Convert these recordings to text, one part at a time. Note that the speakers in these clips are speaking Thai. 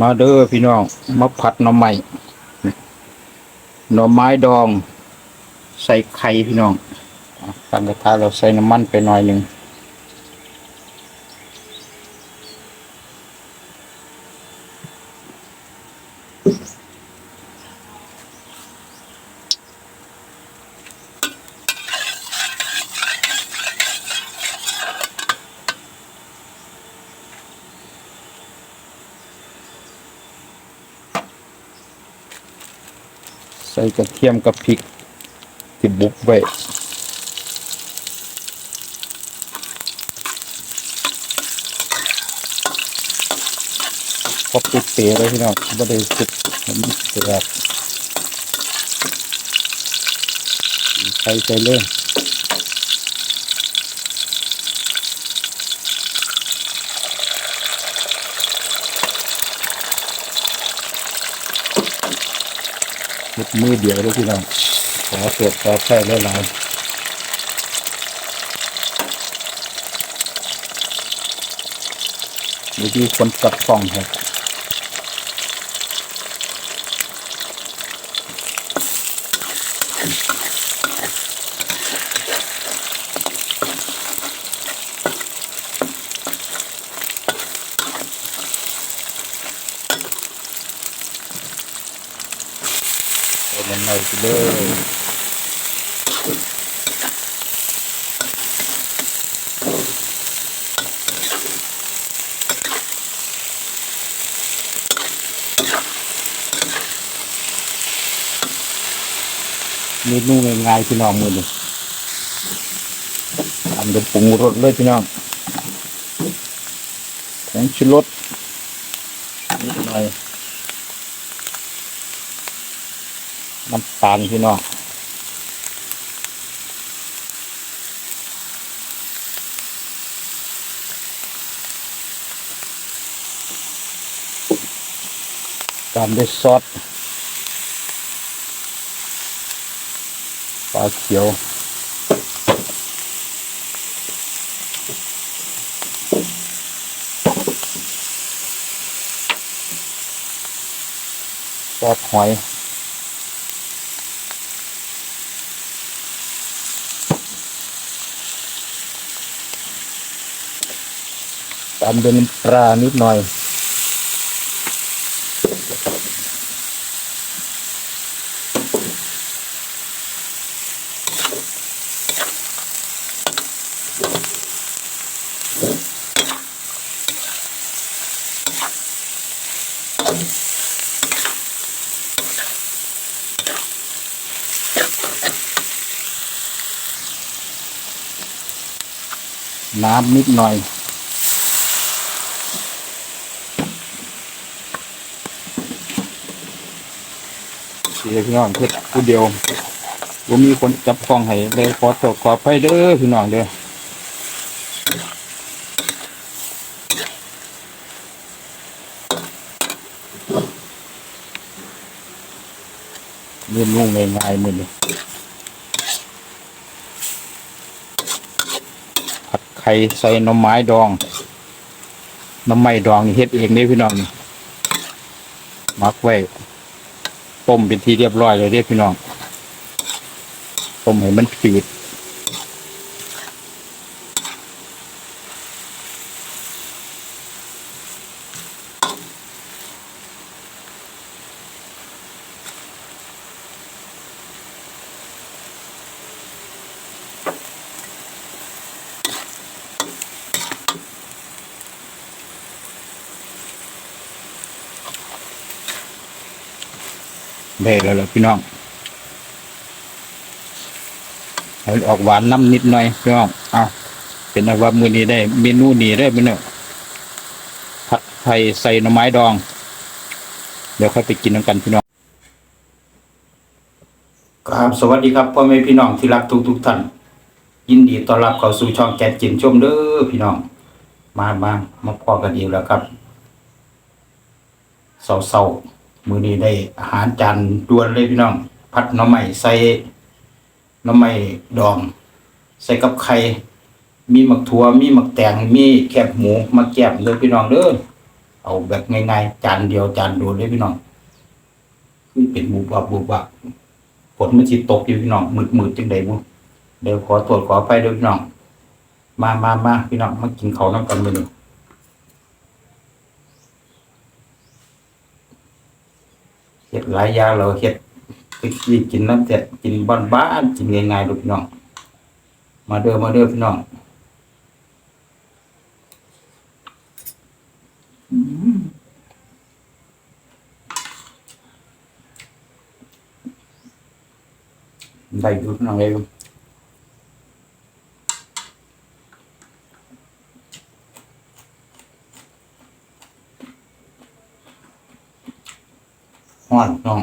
มาเด้อพี่น้อง มาผัดหน่อไม้หน่อไม้ดอง ใส่ไข่พี่น้องอะตั้งกระทะเราใส่น้ำมันไปหน่อยหนึ่ง ใส่กระเทียมกับพริกที่บุกไว้พอปิดเตะเลยพี่น้องไม่ได้สุกมันเสียบใส่ใจเลย เฮ็ดมือเดียวเลยพี่น้องขอเกิดขอใช้หลายๆวิธีคนกัดฟองครับ เอามันหน่อยไปเลยเมนูง่ายๆพี่น้องมือนี่ทำเป็นปรุงรสเลยพี่น้องแข็งชิลรสนิดหน่อย น้ำตาลพี่น้องตามด้วยซอสปลาเขียวซอสหอย ตามด้วยน้ำปลานิดหน่อย น้ำนิดหน่อย เสียพี่น้องเพื่อผู้เดียวผมมีคนจับฟองให้เลยขอโทษขออภัยเด้อพี่น้องเด้อเรียนรู้ง่ายๆมือนี้ผัดไข่ใส่น่อไม้ดองน่อไม้ดองนี่เฮ็ดเองเด้อพี่น้องนี่มักไว้ ต้มเป็นที่เรียบร้อยเลยเรียกพี่น้องต้มให้มันจืด ได้แล้วล่ะพี่น้องออกหวานน้ำนิดหน่อยพี่น้องเอาเป็นว่ามือนี้ได้ เมนูนี้ได้พี่น้องผัดไทยใส่หน่อไม้ดอง เดี๋ยวค่อยไปกินกันพี่น้องครับสวัสดีครับพ่อแม่พี่น้องที่รักทุกทุกท่าน ยินดีต้อนรับเข้าสู่ช่องแกนจินชมเด้อพี่น้อง มามามาพอกันอีกแล้วครับเศร้าๆ มือนี้ได้อาหารจานด่วนเลยพี่น้อง ผัดหน่อไม้ใส่หน่อไม้ดอง ใส่กับไข่มีหมักถั่วมีหมักแตงมีแคบหมูมาแกบเลยพี่น้องเด้อเอาแบบง่ายๆจานเดียวจานโดดเลยพี่น้องคือเป็นบุบบับบุบบับฝนมันสิตกอยู่พี่น้องมืดๆจังไดบุเดี๋ยวขอตรวจขอไปเด้อพี่น้อง มามามาพี่น้องมากินเขาวน้ำกันมื้อนี้เฮ็ด หลายอย่างเราเฮ็ดคือสิกินน้ำเสร็จกินบ้านๆกินง่ายๆลูกพี่น้อง มาเด้อมาเด้อพี่น้องได้ดูพี่น้องเลย ฮ้อนน้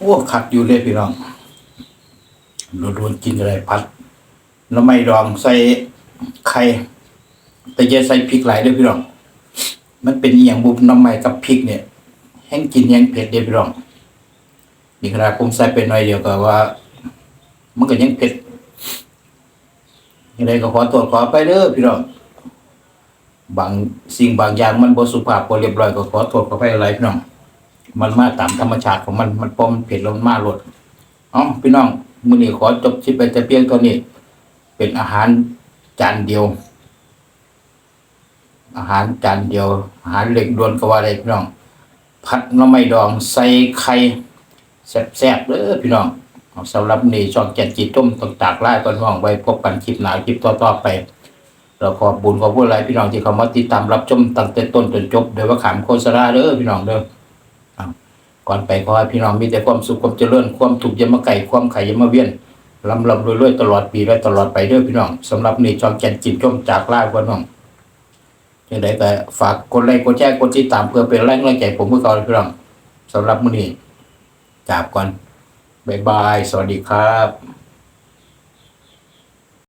องอ้ขัดอยู่เลยพี่น้องโดนๆกินอะไรพัดแล้วไม่ดองใส่ไข่แต่อย่าใส่พริกหลายเด้วยพี่น้อง มันเป็นอย่างบุบน้ำใหม่กับพริกเนี่ย แห้งกินแห้งเผ็ดเด้อพี่น้องนี่ขนาดผมใส่ไปหน่อยเดียวก็ว่า มันก็ยังเผ็ดยังไงก็ขอตรวจขอไปเด้อพี่น้องบางสิ่งบางอย่างมันบ่สุภาพบ่เรียบร้อยก็ขอโทษขอไปอะไรพี่น้อง มันมาตามธรรมชาติของมันมันปอมเผ็ดลงมาลดเอ๋อพี่น้องมื้อนี้ขอจบคลิปไปแต่เพียงเท่านี้ เป็นอาหารจานเดียว อาหารจานเดียว อาหารเหล็กดวนก็ว่าได้พี่น้องผัดน้ำไม่ดองใส่ไข่แซ่บๆเด้อพี่น้องสำหรับนี่ช่องแกนจีต้มต้องตากล่าก่อนว่างไว้พบกันคลิปหน้าคลิปต่อๆไป เราขอบบุญขอบผู้ไรพี่น้องที่เขามาติดตามรับชมตั้งแต่ต้นจนจบโดยว่าขามโฆษณาเด้อพี่น้องเด้อ ก่อนไปขอให้พี่น้องมีแต่ความสุขความเจริญความถูกยมาไก่ความไข่ยมาเวียนลำลำรวยๆตลอดปีและตลอดไปเด้อพี่น้องสำหรับนี่จองแก่นจิตต้มจากล่าก่อนน้องยังไงก็ฝากกดไลค์กดแชร์กดติดตามเพื่อเป็นแรงแรงใจผมเพื่อก่อนพี่น้องสำหรับมื้อนี้จากก่อนบายบาย สวัสดีครับ